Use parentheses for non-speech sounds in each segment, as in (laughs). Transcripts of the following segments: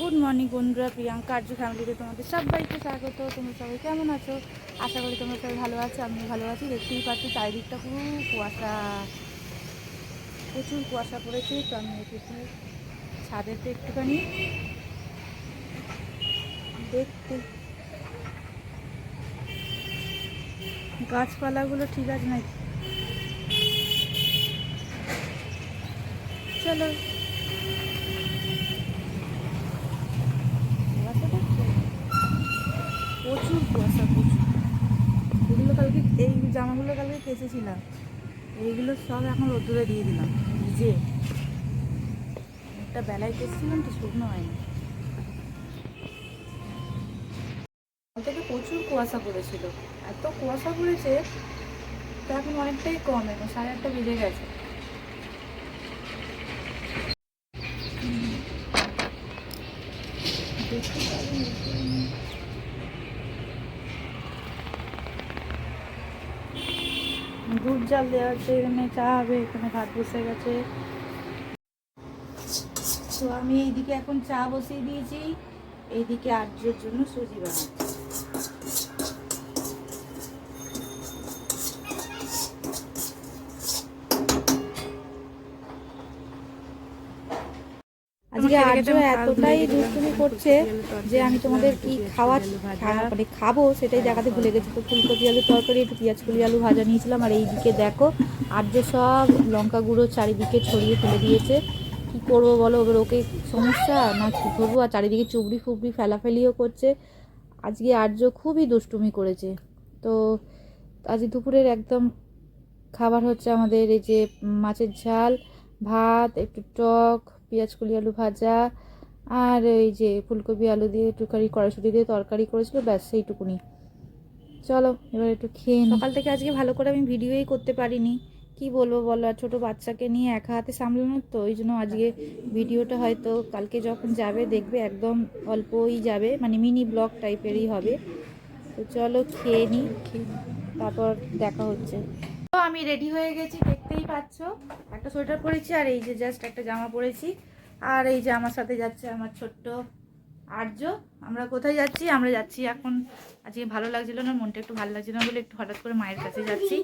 Good morning বন্ধুরা, প্রিয়াঙ্কা আর্য ফ্যামিলিতে তোমাদের সবাইকে স্বাগত। তোমরা সবাই কেমন আছো? আশা করি তোমরা সবাই ভালো আছো, আমিও ভালো আছি। দেখতেই পাচ্ছ, চারিদিকটা পুরো কুয়াশা। প্রচুর কুয়াশা পড়েছে, তো আমি এসেছি ছাদেতে একটুখানি দেখতে। গাছপালাগুলো ঠিক আছে নাকি? চলো কুয়াশা দেখছ? প্রচুর কুয়াশা প্রচুর এগুলো কালকে এই জামাগুলো কালকে কেচেছিলাম। এইগুলো সব এখন রোদ্দুরে দিয়ে দিলাম। ভিজে একটা বেলায় কেচেছিলাম, তো শুকনো হয়নি। থেকে প্রচুর কুয়াশা পড়েছিল। এত কুয়াশা পড়েছে, তো এখন অনেকটাই কম, এখন সাড়ে আটটা বেজে গেছে দেখতে পারি দুধ জাল দেওয়া আছে এখানে চা হবে, এখানে ভাত বসে গেছে। তো আমি এইদিকে এখন চা বসিয়ে দিয়েছি, এইদিকে আর্যের জন্য সুজি বানাচ্ছি। আজকে আর্য এতটাই দুষ্টুমি করছে যে আমি তোমাদের কি খাওয়া মানে খাব সেটাই দেখাতে ভুলে গেছি। তো ফুলকপি আলু তরকারি একটু পেঁয়াজ কলি আলু ভাজা নিয়েছিলাম। আর এইদিকে দেখো আর্য সব লঙ্কা গুঁড়ো চারিদিকে ছড়িয়ে ফেলে দিয়েছে। কি করব বলো? এবার ওকে সমস্যা? না কি করব? আর চারিদিকে চুবড়ি ফুবড়ি ফেলাফেলিও করছে। আজকে আর্য খুবই দুষ্টুমি করেছে। তো আজ দুপুরের একদম খাবার হচ্ছে আমাদের এই যে মাছের ঝাল ভাত একটু টক পেঁয়াজ, কলি, আলু ভাজা আর এই যে ফুলকপি, আলু দিয়ে একটুখানি কড়াইশুটি দিয়ে তরকারি করেছিল, ব্যাস সেইটুকুনি। চলো, এবার একটু খেয়ে। সকাল থেকে আজকে ভালো করে আমি ভিডিওই করতে পারিনি। কি বলব বলো, আর ছোটো বাচ্চাকে নিয়ে একা হাতে সামলানো তো, ওই জন্য আজকে ভিডিওটা হয়তো কালকে যখন যাবে দেখবে একদম অল্পই যাবে মানে মিনি ব্লগ টাইপেরই হবে। তো চলো খেয়ে নিই তারপর দেখা হচ্ছে। আমি রেডি হয়ে গেছি, দেখতেই পাচ্ছ। একটা সোয়েটার পরেছি আর এই যে জাস্ট একটা জামা পরেছি। আর এই যে আমার সাথে যাচ্ছে আমার ছোট্ট আর্য। আমরা কোথায় যাচ্ছি? আমরা যাচ্ছি এখন। আজকে ভালো লাগছিল না, মনটা একটু ভালো লাগছিল না বলে একটু হঠাৎ করে মায়ের কাছে যাচ্ছি।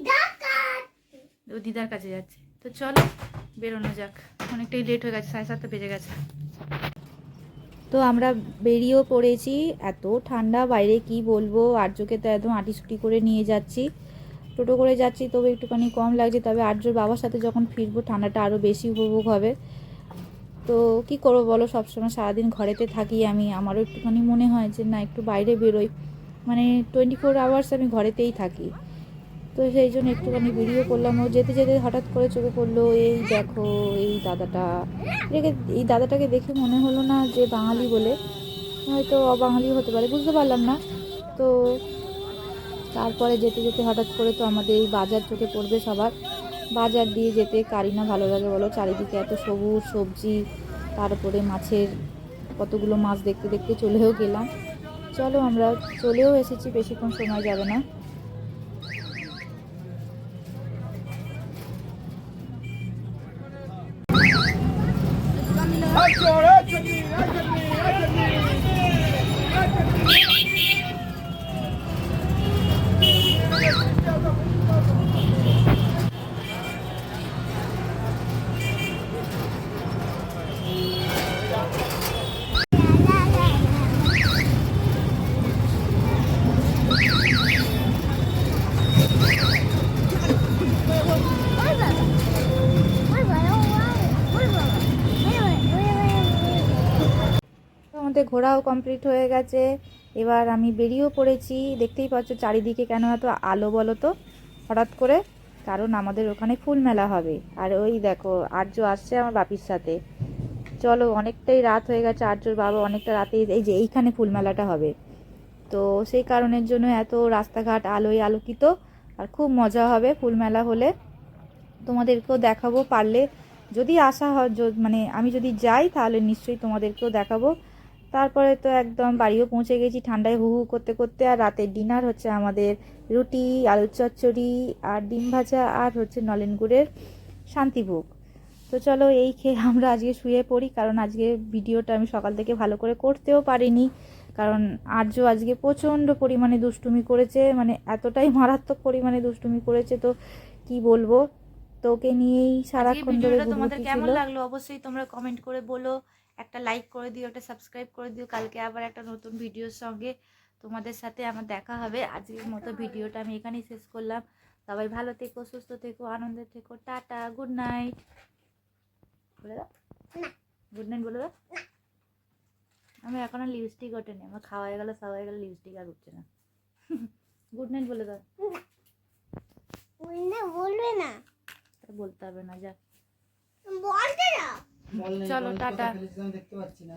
ও দিদার কাছে যাচ্ছি। তো চলো, বেরোনো যাক। অনেকটাই লেট হয়ে গেছে, সাড়ে সাতটা বেজে গেছে। তো আমরা বেরিয়েও পড়েছি। এত ঠান্ডা, বাইরে কি বলব? আর্যকে তো একদম আটিসুটি করে নিয়ে যাচ্ছি। টোটো করে যাচ্ছি, তবে একটুখানি কম লাগছে। তবে আর্যর বাবার সাথে যখন ফিরবো, ঠান্ডাটা আরও বেশি উপভোগ হবে। তো কি করব বলো? সবসময় সারাদিন ঘরেতে থাকি আমি। আমারও একটুখানি মনে হয় যে, না, একটু বাইরে বেরোই। মানে টোয়েন্টি ফোর আওয়ার্স আমি ঘরেতেই থাকি। তো সেই জন্য একটুখানি ভিডিও করলাম। ও যেতে যেতে হঠাৎ করে চোখে পড়ল, এই দেখো, এই দাদাটা। এটাকে এই দাদাটাকে দেখে মনে হলো না যে বাঙালি বলে। হয়তো অবাঙালি হতে পারে, বুঝতে পারলাম না। তো তারপরে যেতে যেতে হঠাৎ করে তো আমাদের এই বাজার চোখে পড়বে সবার। বাজার দিয়ে যেতে কারি না ভালো লাগে বলো, চারিদিকে এত সবুজ সবজি, তারপরে মাছের কতগুলো মাছ দেখতে দেখতে চলেও গেলাম। চলো আমরা, চলেও এসেছি, বেশিক্ষণ সময় যাবে না। তো আমাদের ঘোরাও কমপ্লিট হয়ে গেছে। এবার আমি বেরিয়েও পড়েছি। দেখতেই পাচ্ছ চারিদিকে কেন এত আলো বলো তো? হঠাৎ করে, কারণ আমাদের ওখানে ফুল মেলা হবে। আর ওই দেখো, আর্য আসছে আমার বাপির সাথে। চলো, অনেকটাই রাত হয়ে গেছে আর্যর বাবা, অনেকটা রাতে এই যে এইখানে ফুল মেলাটা হবে। তো সেই কারণের জন্য এত রাস্তাঘাট আলোয় আলোকিত, আর খুব মজা হবে ফুল মেলা হলে। তোমাদেরকেও দেখাবো, পারলে যদি আসা হয় মানে আমি যদি যাই, তাহলে নিশ্চয়ই তোমাদেরকেও দেখাবো। তারপরে তো একদম বাড়িও পৌঁছে গেছি, ঠান্ডায় হু হু করতে করতে। আর রাতের ডিনার হচ্ছে আমাদের রুটি, আলুর চচ্চড়ি আর ডিম ভাজা আর হচ্ছে নলেন গুড়ের শান্তিভোগ তো চলো এই খেয়ে আমরা আজকে শুয়ে পড়ি, কারণ আজকে ভিডিওটা আমি সকাল থেকে ভালো করে করতেও পারিনি। কারণ আর্য আজকে প্রচণ্ড পরিমাণে দুষ্টুমি করেছে মানে এতটাই মারাত্মক পরিমাণে দুষ্টুমি করেছে, তো কি বলব? তোকে নিয়েই সারাক্ষণ ধরে তোমাদের কেমন লাগল অবশ্যই তোমরা কমেন্ট করে বলো একটা লাইক করে দিও একটা সাবস্ক্রাইব করে দিও কালকে আবার একটা নতুন ভিডিওর সঙ্গে তোমাদের সাথে আমার দেখা হবে। আজকের মতো ভিডিওটা আমি এখানেই শেষ করলাম। সবাই ভালো থেকো সুস্থ থেকো আনন্দে থেকো টাটা গুড নাইট বলে দাও? গুড নাইট বলে দাও? আমি এখন আর লিপস্টিক ওঠেনি আমার খাওয়া হয়ে গেল সবাই হয়ে গেল লিপস্টিক আর উঠছে না। (laughs) গুড নাইট বলে দাও। না। বলবে না। তা বলতে হবে না যা বলতে না। বল চলো, টাটা। দেখতে পাচ্ছি না।